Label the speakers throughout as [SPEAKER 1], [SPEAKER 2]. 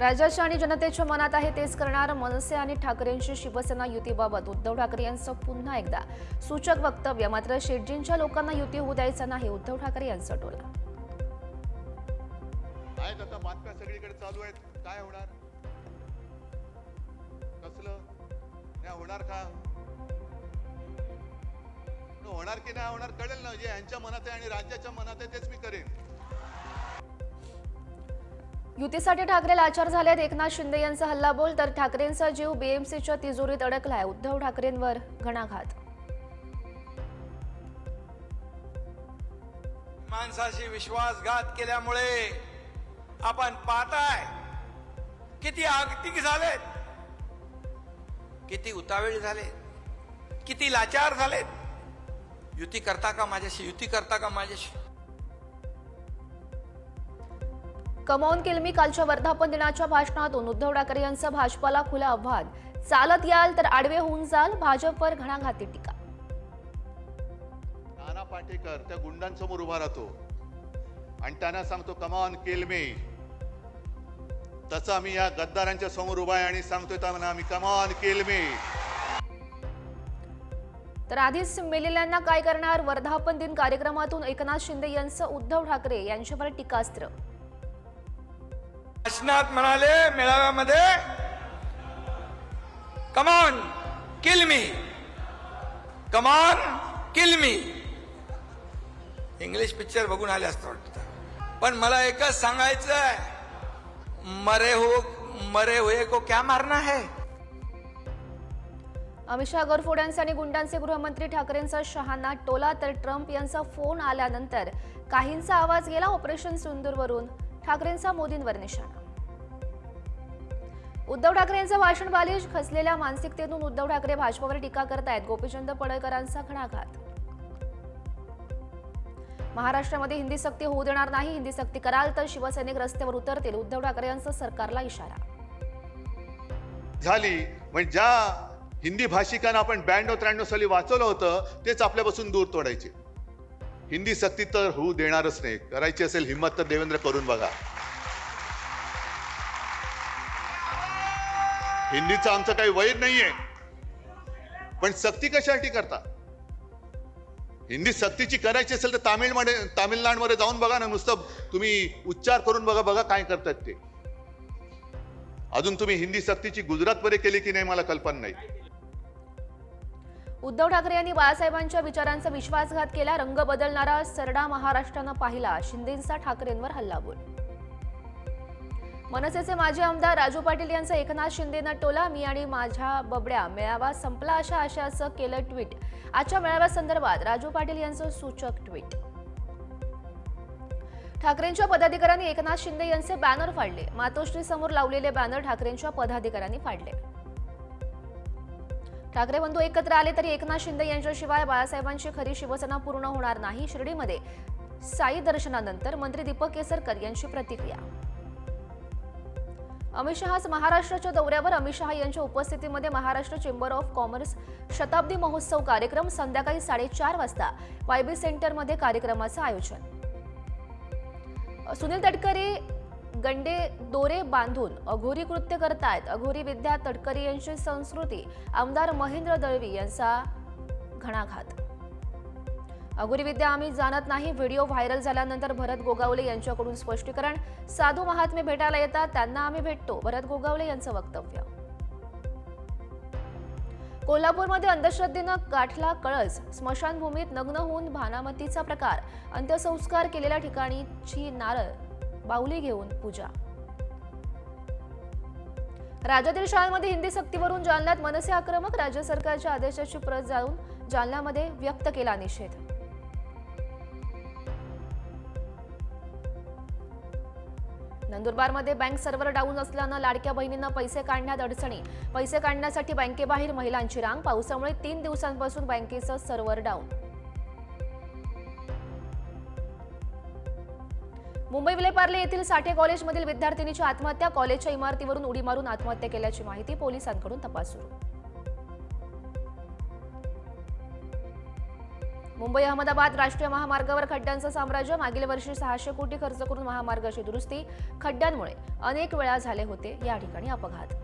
[SPEAKER 1] राज्याच्या आणि जनतेच्या मनात आहे तेच करणार मनसे आणि ठाकरेंशी शिवसेना युतीबाबत उद्धव ठाकरे यांचं पुन्हा एकदा सूचक वक्तव्य मात्र शेटजींच्या लोकांना युती होऊ द्यायचं नाही उद्धव ठाकरे यांचा टोला
[SPEAKER 2] आहेत आता बातम्या सगळीकडे चालू आहेत काय होणार कसलं होणार का होणार की नाही होणार कळेल ना जे यांच्या मनात आहे आणि राज्याच्या मनात आहे तेच मी करेन
[SPEAKER 1] युतीसाठी ठाकरे लाचार झालेत एकनाथ शिंदे यांचा हल्ला बोल तर ठाकरेंचा जीव बीएमसीच्या तिजोरीत अडकलाय उद्धव ठाकरेंवर घणाघात
[SPEAKER 2] माणसाशी विश्वासघात केल्यामुळे आपण पाहताय किती आगतिक झालेत किती उतावीळ झाले किती लाचार झालेत युती करता का माझ्याशी युती करता का माझ्याशी
[SPEAKER 1] कमॉन मी कालच्या वर्धापन दिनाच्या भाषणातून उद्धव ठाकरे यांचं भाजपाला खुलं आव्हान चालत याल तर आडवे होऊन जाल भाजपवर घणाघाती टीका
[SPEAKER 2] नाना पाटेकर त्या गुंडांसमोर उभा राहतो आणि त्यांना सांगतो कमॉन केलमे तसं मी या गद्दारांच्या समोर उभा आहे आणि सांगतो त्यांना आम्ही कमॉन केलमे
[SPEAKER 1] तर आधीच मेलेल्यांना काय करणार वर्धापन दिन कार्यक्रमातून एकनाथ शिंदे यांचं उद्धव ठाकरे यांच्यावर टीकास्त्र
[SPEAKER 2] काशनाथ म्हणाले मेळाव्यामध्ये कमान किल मी किलमी किल मी इंग्लिश पिक्चर बघून आले असतं वाटतं पण मला एकच सांगायचंय मरे हो मरे हुए को क्या मारना है
[SPEAKER 1] अमित शहा गरफोड आणि गुंडांचे गृहमंत्री ठाकरेंचा शहाना टोला तर ट्रम्प यांचा फोन आल्यानंतर काहींचा आवाज गेला ऑपरेशन सुंदरवरून ठाकरेंचा मोदींवर निशाणा उद्धव ठाकरे यांचं भाषण बालिश खचलेल्या मानसिकतेतून उद्धव ठाकरे भाजपवर टीका करतायत गोपीचंद पडळकरांचा खणाघात महाराष्ट्रामध्ये हिंदी सक्ती होऊ देणार नाही हिंदी सक्ती कराल तर शिवसैनिक रस्त्यावर उतरतील उद्धव ठाकरे यांचा सरकारला इशारा
[SPEAKER 2] झाली म्हणजे ज्या हिंदी भाषिकांना आपण ब्याण्णव त्र्याण्णव साली वाचवलं होतं तेच आपल्यापासून दूर तोडायचे हिंदी सक्ती तर होऊ देणारच नाही करायची असेल हिंमत तर देवेंद्र करून बघा हिंदीचं आमचं काही वैर नाहीये पण सक्ती कशासाठी करता हिंदी सक्तीची करायची असेल तर तामिळमध्ये तामिळनाडूमध्ये जाऊन बघा ना नुसतं तुम्ही उच्चार करून बघा बघा काय करतात ते अजून तुम्ही हिंदी सक्तीची गुजरातमध्ये केली की नाही मला कल्पना नाही
[SPEAKER 1] उद्धव ठाकरे यांनी बाळासाहेबांच्या विचारांचा विश्वासघात केला रंग बदलणारा सरडा महाराष्ट्रानं पाहिला शिंदेंचा ठाकरेंवर हल्ला बोल मनसेचे माजी आमदार राजू पाटील यांचा एकनाथ शिंदेनं टोला मी आणि माझ्या बबड्या मेळावा संपला अशा आशयाचं केलं ट्विट आजच्या मेळाव्यासंदर्भात राजू पाटील यांचं सूचक ट्विट ठाकरेंच्या पदाधिकाऱ्यांनी एकनाथ शिंदे यांचे बॅनर फाडले मातोश्री समोर लावलेले बॅनर ठाकरेंच्या पदाधिकाऱ्यांनी फाडले ठाकरे बंधू एकत्र आले तरी एकनाथ शिंदे यांच्याशिवाय बाळासाहेबांची खरी शिवसेना पूर्ण होणार नाही शिर्डीमध्ये साई दर्शनानंतर मंत्री दीपक केसरकर यांची प्रतिक्रिया अमित शहा महाराष्ट्राच्या दौऱ्यावर अमित शहा यांच्या उपस्थितीमध्ये महाराष्ट्र चेंबर ऑफ कॉमर्स शताब्दी महोत्सव कार्यक्रम संध्याकाळी साडेचार वाजता वायबी सेंटरमध्ये कार्यक्रमाचं आयोजन सुनील तटकरे गंडे दोरे बांधून अघोरी कृत्य करतायत अघोरी विद्या तडकरी यांची संस्कृती आमदार महेंद्र दळवी यांचा घणाघात अघोरी विद्या आम्ही जाणत नाही व्हिडिओ व्हायरल झाल्यानंतर भरत गोगावले यांच्याकडून स्पष्टीकरण साधू महात्मे भेटायला येतात त्यांना आम्ही भेटतो भरत गोगावले यांचं वक्तव्य कोल्हापूरमध्ये अंधश्रद्धेनं गाठला कळस स्मशानभूमीत नग्न होऊन भानामतीचा प्रकार अंत्यसंस्कार केलेल्या ठिकाणीची नारळ बाहुली घेऊन पूजा राज्यातील शाळांमध्ये हिंदी सक्तीवरून जालन्यात मनसे आक्रमक राज्य सरकारच्या आदेशाची प्रत जाऊन जालन्यामध्ये व्यक्त केला निषेध नंदुरबारमध्ये बँक सर्व्हर डाऊन असल्यानं लाडक्या बहिणींना पैसे काढण्यात अडचणी पैसे काढण्यासाठी बँकेबाहेर महिलांची रांग पावसामुळे तीन दिवसांपासून बँकेचं सर्व्हर डाऊन मुंबई विलेपार्ले येथील साठे कॉलेजमधील विद्यार्थिनीची आत्महत्या कॉलेजच्या इमारतीवरून उडी मारून आत्महत्या केल्याची माहिती पोलिसांकडून तपास सुरू मुंबई अहमदाबाद राष्ट्रीय महामार्गावर खड्ड्यांचं साम्राज्य मागील वर्षी सहाशे कोटी खर्च करून महामार्गाची दुरुस्ती खड्ड्यांमुळे अनेक वेळा झाले होते या ठिकाणी अपघात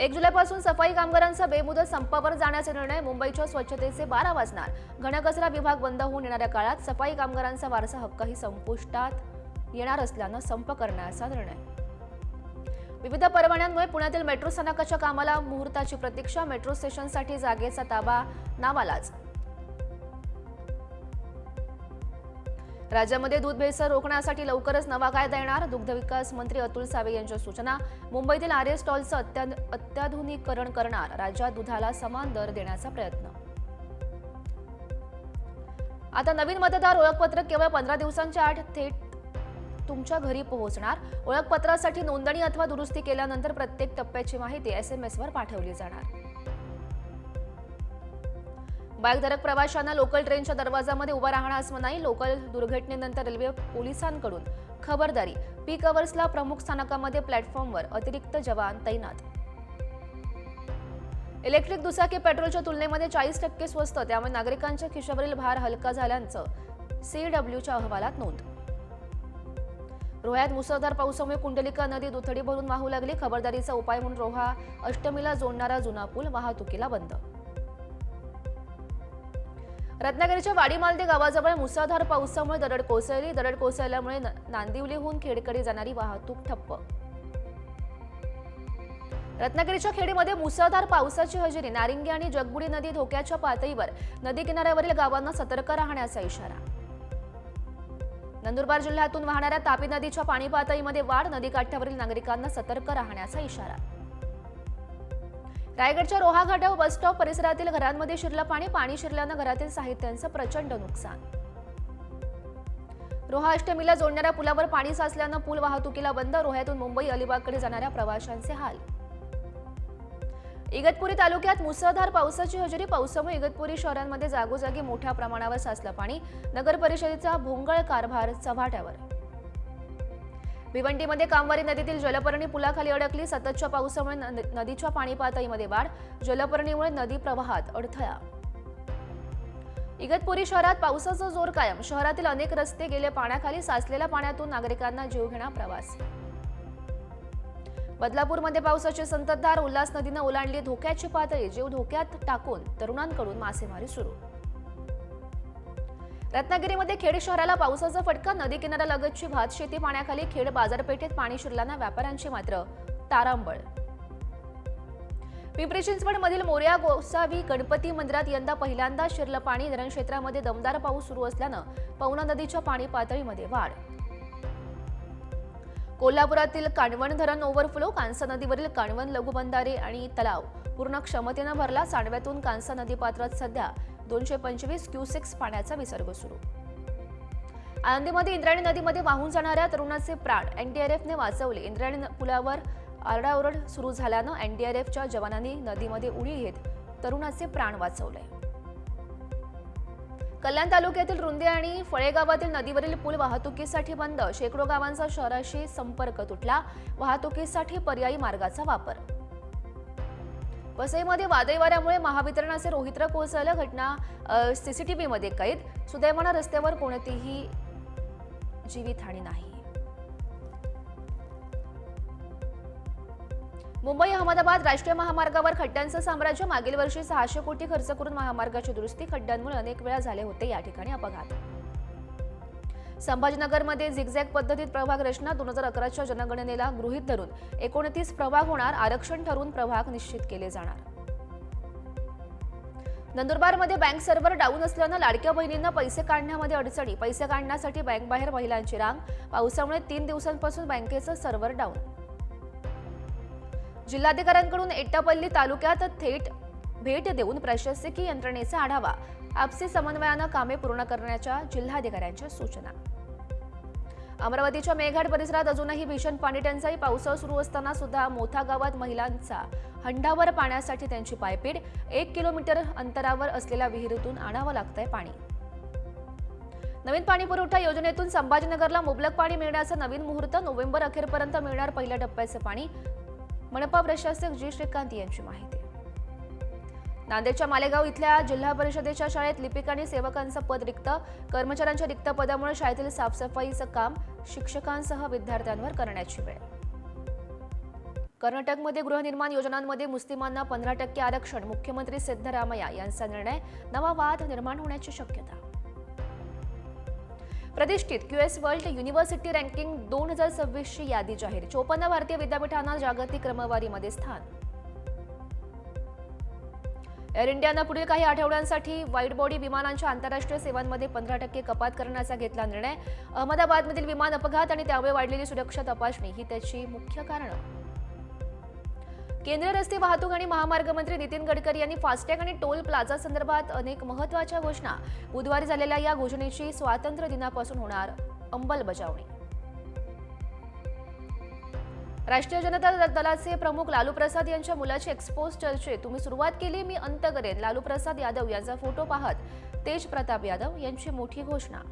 [SPEAKER 1] एक जुलैपासून सफाई कामगारांचा बेमुदत संपावर जाण्याचा निर्णय मुंबईच्या स्वच्छतेचे बारा वाजणार घनकचरा विभाग बंद होऊन येणाऱ्या काळात सफाई कामगारांचा वारसा हक्कही संपुष्टात येणार असल्यानं संप करण्याचा निर्णय विविध परवान्यांमुळे पुण्यातील मेट्रो स्थानकाच्या कामाला मुहूर्ताची प्रतीक्षा मेट्रो स्टेशनसाठी जागेचा ताबा नावालाच राज्यामध्ये दूध भेसळ रोखण्यासाठी लवकरच नवा कायदा येणार दुग्धविकास मंत्री अतुल सावे यांच्या सूचना मुंबईतील आर्य स्टॉलचं अत्याधुनिकरण करणार राज्यात दुधाला समान दर देण्याचा प्रयत्न आता नवीन मतदार ओळखपत्र केवळ पंधरा दिवसांच्या आठ थेट तुमच्या घरी पोहोचणार ओळखपत्रासाठी नोंदणी अथवा दुरुस्ती केल्यानंतर प्रत्येक टप्प्याची माहिती एसएमएसवर पाठवली जाणार बाईकधारक प्रवाशांना लोकल ट्रेनच्या दरवाजामध्ये उभा राहणार असं नाही लोकल दुर्घटनेनंतर रेल्वे पोलिसांकडून खबरदारी पीक अवर्सला प्रमुख स्थानकामध्ये प्लॅटफॉर्मवर अतिरिक्त जवान तैनात इलेक्ट्रिक दुचाकी पेट्रोलच्या तुलनेमध्ये चाळीस टक्के स्वस्त त्यामुळे नागरिकांच्या खिशावरील भार हलका झाल्याचं सीडब्ल्यूच्या अहवालात नोंद रोह्यात मुसळधार पावसामुळे कुंडलिका नदी दुथडी भरून वाहू लागली खबरदारीचा उपाय म्हणून रोहा अष्टमीला जोडणारा जुना पूल वाहतुकीला बंद रत्नागिरीच्या वाडीमालदे गावाजवळ मुसळधार पावसामुळे दरड कोसळली दरड कोसळल्यामुळे नांदिवलीहून खेडकडे जाणारी वाहतूक ठप्प रत्नागिरीच्या खेडीमध्ये मुसळधार पावसाची हजेरी नारिंगी आणि जगबुडी नदी धोक्याच्या पातळीवर नदी किनाऱ्यावरील गावांना सतर्क राहण्याचा इशारा नंदुरबार जिल्ह्यातून वाहणाऱ्या तापी नदीच्या पाणी पातळीमध्ये वाढ नदीकाठ्यावरील नागरिकांना सतर्क राहण्याचा इशारा रायगडच्या रोहाघाटाव बस स्टॉप परिसरातील घरांमध्ये शिरलं पाणी पाणी शिरल्यानं घरातील साहित्यांचं प्रचंड नुकसान रोहा अष्टमीला जोडणाऱ्या पुलावर पाणी साचल्यानं पूल वाहतुकीला बंद रोह्यातून मुंबई अलिबागकडे जाणाऱ्या प्रवाशांचे हाल इगतपुरी तालुक्यात मुसळधार पावसाची हजेरी पावसामुळे इगतपुरी शहरांमध्ये जागोजागी मोठ्या प्रमाणावर साचलं पाणी नगरपरिषदेचा भोंगळ कारभार चव्हाट्यावर भिवंडीमध्ये कामवारी नदीतील जलपर्णी पुलाखाली अडकली सततच्या पावसामुळे नदीच्या पाणी पातळीमध्ये वाढ जलपर्णीमुळे नदी प्रवाहात अडथळा इगतपुरी शहरात पावसाचा जोर कायम शहरातील अनेक रस्ते गेले पाण्याखाली साचलेल्या पाण्यातून नागरिकांना जीवघेणा प्रवास बदलापूरमध्ये पावसाचे संततधार उल्हास नदीनं ओलांडली धोक्याची पातळी जीव धोक्यात टाकून तरुणांकडून मासेमारी सुरू रत्नागिरीमध्ये खेड शहराला पावसाचा फटका नदी लगतची भात शेती पाण्याखाली खेड बाजारपेठेत पाणी शिरल्यानं व्यापाऱ्यांची मात्र तारांबळ पिंपरी चिंचवडमधील मोर्या गोसावी गणपती मंदिरात यंदा पहिल्यांदा शिरलं पाणी धरण क्षेत्रामध्ये दमदार पाऊस सुरू असल्यानं पवना नदीच्या पाणी पातळीमध्ये वाढ कोल्हापुरातील काणवण धरण ओव्हरफ्लो कांसा नदीवरील काणवण लघुबंधारे आणि तलाव पूर्ण क्षमतेनं भरला सांडव्यातून कांसा नदी पात्रात सध्या दोनशे पंचवीस क्युसेक्स पाण्याचा विसर्ग सुरू आनंदीमध्ये इंद्रायणी नदीमध्ये वाहून जाणाऱ्या तरुणाचे प्राण एनडीआरएफने वाचवले इंद्रायणी पुलावर आरडाओरड सुरू झाल्यानं एनडीआरएफच्या जवानांनी नदीमध्ये उडी घेत तरुणाचे प्राण वाचवले कल्याण तालुक्यातील रुंदे आणि फळेगावातील नदीवरील पूल वाहतुकीसाठी बंद शेकडो गावांचा शहराशी संपर्क तुटला वाहतुकीसाठी पर्यायी मार्गाचा वापर वसईमध्ये वादळी वाऱ्यामुळे महावितरणाचे रोहित्र कोसळलं घटना सीसीटीव्हीमध्ये कैद सुदैवाना रस्त्यावर कोणतीही जीवितहानी नाही मुंबई अहमदाबाद राष्ट्रीय महामार्गावर खड्ड्यांचं साम्राज्य मागील वर्षी सहाशे कोटी खर्च करून महामार्गाची दुरुस्ती खड्ड्यांमुळे अनेक वेळा झाले होते या ठिकाणी अपघात संभाजीनगरमध्ये झिगझॅग पद्धतीत प्रभाग रचना दोन हजार अकराच्या जनगणनेला गृहीत धरून एकोणतीस प्रभाग होणार आरक्षण ठरून प्रभाग निश्चित केले जाणार नंदुरबारमध्ये बँक सर्व्हर डाऊन असल्यानं लाडक्या बहिणींना पैसे काढण्यामध्ये अडचणी पैसे काढण्यासाठी बँक बाहेर महिलांची रांग पावसामुळे तीन दिवसांपासून बँकेचं सर्व्हर डाऊन जिल्हाधिकाऱ्यांकडून एटापल्ली तालुक्यात थेट भेट देऊन प्रशासकीय यंत्रणेचा आढावा आपसी समन्वयानं कामे पूर्ण करण्याच्या जिल्हाधिकाऱ्यांच्या सूचना अमरावतीच्या मेघाट परिसरात अजूनही भीषण पाणी टंचाई पावसाळ सुरू असताना सुद्धा मोथा गावात महिलांचा हंडावर पाण्यासाठी त्यांची पायपीट एक किलोमीटर अंतरावर असलेल्या विहिरीतून आणावं लागतंय पाणी नवीन पाणीपुरवठा पुरवठा योजनेतून संभाजीनगरला मुबलक पाणी मिळण्याचा नवीन मुहूर्त नोव्हेंबर अखेरपर्यंत मिळणार पहिल्या टप्प्याचं पाणी मनपा प्रशासक जी श्रीकांत यांची माहिती नांदेडच्या मालेगाव इथल्या जिल्हा परिषदेच्या शाळेत लिपिक आणि सेवकांचं पद रिक्त कर्मचाऱ्यांच्या रिक्त पदामुळे शाळेतील साफसफाईचं काम शिक्षकांसह विद्यार्थ्यांवर करण्याची वेळ कर्नाटकमध्ये गृहनिर्माण योजनांमध्ये मुस्लिमांना पंधरा टक्के आरक्षण मुख्यमंत्री सिद्धरामय्या यांचा निर्णय नवा वाद निर्माण होण्याची शक्यता प्रतिष्ठित क्यूएस वर्ल्ड युनिव्हर्सिटी रँकिंग दोन हजार सव्वीसची यादी जाहीर चोपन्न भारतीय विद्यापीठांना जागतिक क्रमवारीमध्ये स्थान एअर इंडियानं पुढील काही आठवड्यांसाठी वाईट बॉडी विमानांच्या आंतरराष्ट्रीय सेवांमध्ये पंधरा टक्के कपात करण्याचा घेतला निर्णय अहमदाबादमधील विमान अपघात आणि त्यामुळे वाढलेली सुरक्षा तपासणी ही त्याची मुख्य कारणं केंद्रीय रस्ते वाहतूक आणि महामार्ग मंत्री नितीन गडकरी यांनी फास्टॅग आणि टोल प्लाझा संदर्भात अनेक महत्वाच्या घोषणा बुधवारी झालेल्या या घोषणेची स्वातंत्र्य दिनापासून होणार अंमलबजावणी राष्ट्रीय जनता दलाचे प्रमुख लालू प्रसाद यांच्या मुलाची एक्सपोज चर्चे तुम्ही सुरुवात केली मी अंत करेन लालू प्रसाद यादव यांचा फोटो पाहत तेज प्रताप यादव यांची मोठी घोषणा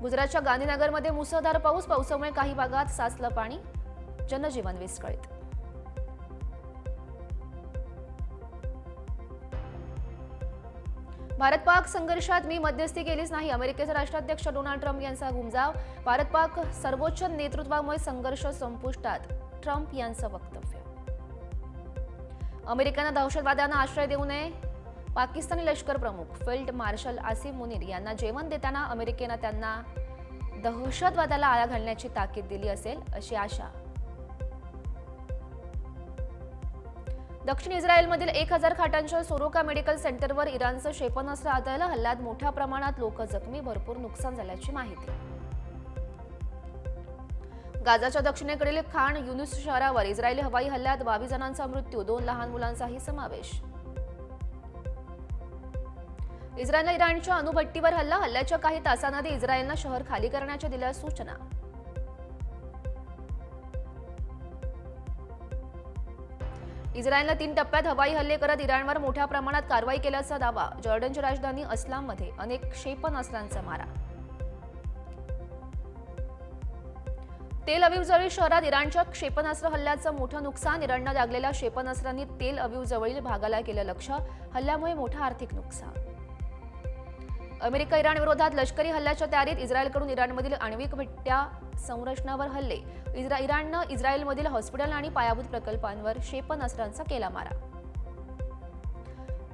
[SPEAKER 1] गुजरातच्या गांधीनगरमध्ये मुसळधार पाऊस पावसामुळे काही भागात साचलं पाणी जनजीवन विस्कळीत भारत पाक संघर्षात मी मध्यस्थी केलीच नाही अमेरिकेचे राष्ट्राध्यक्ष डोनाल्ड ट्रम्प यांचा गुंजाव भारत पाक सर्वोच्च नेतृत्वामुळे संघर्ष संपुष्टात ट्रम्प यांचं वक्तव्य अमेरिकेनं दहशतवाद्यांना आश्रय देऊ नये पाकिस्तानी लष्कर प्रमुख फिल्ड मार्शल आसिम मुनीर यांना जेवण देताना अमेरिकेनं त्यांना दहशतवादाला आळा घालण्याची ताकीद दिली असेल अशी आशा दक्षिण इस्रायलमधील एक हजार खाटांच्या सोरोका मेडिकल सेंटरवर इराणचं क्षेपणास्त्र आदळलं हल्ल्यात मोठ्या प्रमाणात लोक जखमी भरपूर नुकसान झाल्याची माहिती गाजाच्या दक्षिणेकडील खाण युनुस शहरावर इस्रायली हवाई हल्ल्यात बावीस जणांचा मृत्यू दोन लहान मुलांचाही समावेश इस्रायलनं इराणच्या अणुभट्टीवर हल्ला हल्ल्याच्या काही तासांआधी इस्रायलनं शहर खाली करण्याच्या दिल्या सूचना इस्रायलनं तीन टप्प्यात हवाई हल्ले करत इराणवर मोठ्या प्रमाणात कारवाई केल्याचा दावा जॉर्डनची राजधानी अस्लाममध्ये अनेक क्षेपणास्त्रांचा मारा तेल अविवजवळील शहरात इराणच्या क्षेपणास्त्र हल्ल्याचं मोठं नुकसान इराणनं लागलेल्या क्षेपणास्त्रांनी तेल अविवजवळील भागाला केलं लक्ष हल्ल्यामुळे मोठं आर्थिक नुकसान अमेरिका इराण विरोधात लष्करी हल्ल्याच्या तयारीत इस्रायलकडून इराणमधील आण्विक भट्ट्या संरचनावर हल्ले इस्रा इराणनं इस्रायलमधील हॉस्पिटल आणि पायाभूत प्रकल्पांवर क्षेपणास्त्रांचा केला मारा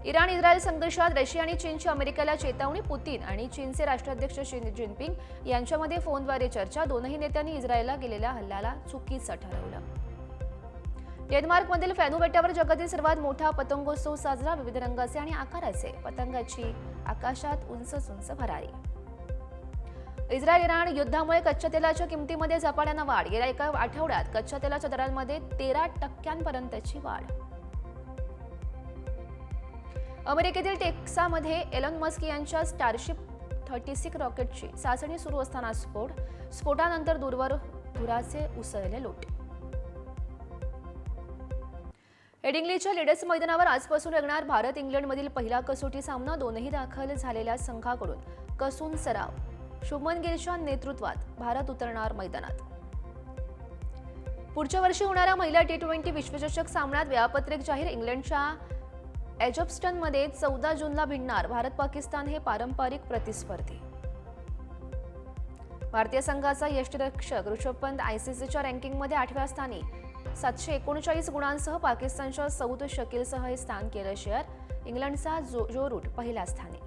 [SPEAKER 1] इराण इस्रायल संघर्षात रशिया आणि चीनची अमेरिकेला चेतावणी पुतीन आणि चीनचे राष्ट्राध्यक्ष शी जिनपिंग यांच्यामध्ये फोनद्वारे चर्चा दोनही नेत्यांनी इस्रायलला गेलेल्या हल्ल्याला चुकीचं ठरवलं डेन्मार्कमधील फॅनू बेटावर जगातील सर्वात मोठा पतंगोत्सव साजरा विविध रंगाचे आणि आकाराचे पतंगाची आकाशात उंच उंच भरारी इस्रायल इराण युद्धामुळे कच्च्या तेलाच्या किमतीमध्ये झपाट्यानं वाढ गेल्या एका आठवड्यात कच्च्या तेलाच्या दरांमध्ये तेरा टक्क्यांपर्यंतची वाढ अमेरिकेतील टेक्सामध्ये एलन मस्क यांच्या स्टारशिप थर्टी सिक्स रॉकेटची चाचणी सुरू असताना स्फोट स्फोटानंतर दूरवर धुराचे उसळले लोट एडिंग्लीच्या लेडर्स मैदानावर आजपासून रंगणार भारत इंग्लंडमधील पहिला कसोटी सामना दोनही दाखल झालेल्या संघाकडून कसून सराव शुभमन गिलच्या नेतृत्वात भारत उतरणार मैदानात पुढच्या वर्षी होणाऱ्या महिला टी ट्वेंटी विश्वचषक सामन्यात वेळापत्रक जाहीर इंग्लंडच्या एजप्स्टनमध्ये चौदा जूनला भिडणार भारत पाकिस्तान हे पारंपरिक प्रतिस्पर्धी भारतीय संघाचा यष्टीरक्षक ऋषभ पंत आयसीसीच्या रँकिंगमध्ये आठव्या स्थानी सातशे एकोणचाळीस गुणांसह पाकिस्तानच्या सौद शकीलसह हे स्थान केलं शेअर इंग्लंडचा जो जो रूट पहिल्या स्थानी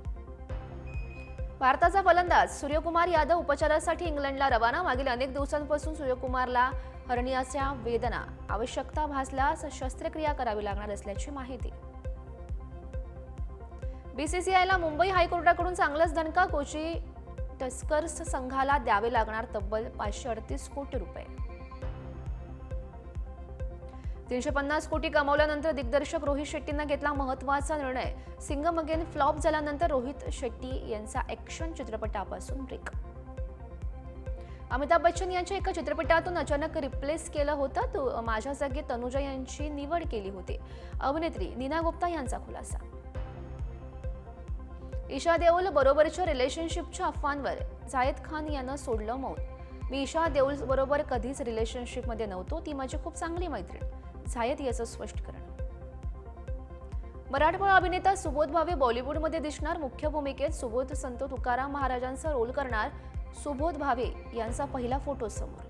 [SPEAKER 1] भारताचा फलंदाज सूर्यकुमार यादव उपचारासाठी इंग्लंडला रवाना मागील अनेक दिवसांपासून सूर्यकुमारला हर्नियाच्या वेदना आवश्यकता भासल्यास शस्त्रक्रिया करावी लागणार असल्याची माहिती बीसीसीआयला मुंबई हायकोर्टाकडून चांगलाच धनका कोची टस्कर्स संघाला द्यावे लागणार तब्बल पाचशे अडतीस कोटी रुपये तीनशे पन्नास कोटी कमावल्यानंतर दिग्दर्शक रोहित शेट्टींना घेतला महत्वाचा निर्णय सिंगम अगेन फ्लॉप झाल्यानंतर रोहित शेट्टी यांचा ॲक्शन चित्रपटापासून ब्रेक अमिताभ बच्चन यांच्या एका चित्रपटातून अचानक रिप्लेस केलं होतं तो माझ्या जागी तनुजा यांची निवड केली होती अभिनेत्री नीना गुप्ता यांचा खुलासा ईशा देओल बरोबरच्या रिलेशनशिपच्या अफवांवर जायद खान यानं सोडलं मौन मी ईशा देओल बरोबर कधीच रिलेशनशिपमध्ये नव्हतो ती माझी खूप चांगली मैत्रीण झायत याचं स्पष्टीकरण मराठमोळा अभिनेता सुबोध भावे बॉलिवूडमध्ये दिसणार मुख्य भूमिकेत सुबोध संत तुकाराम महाराजांचा रोल करणार सुबोध भावे यांचा पहिला फोटो समोर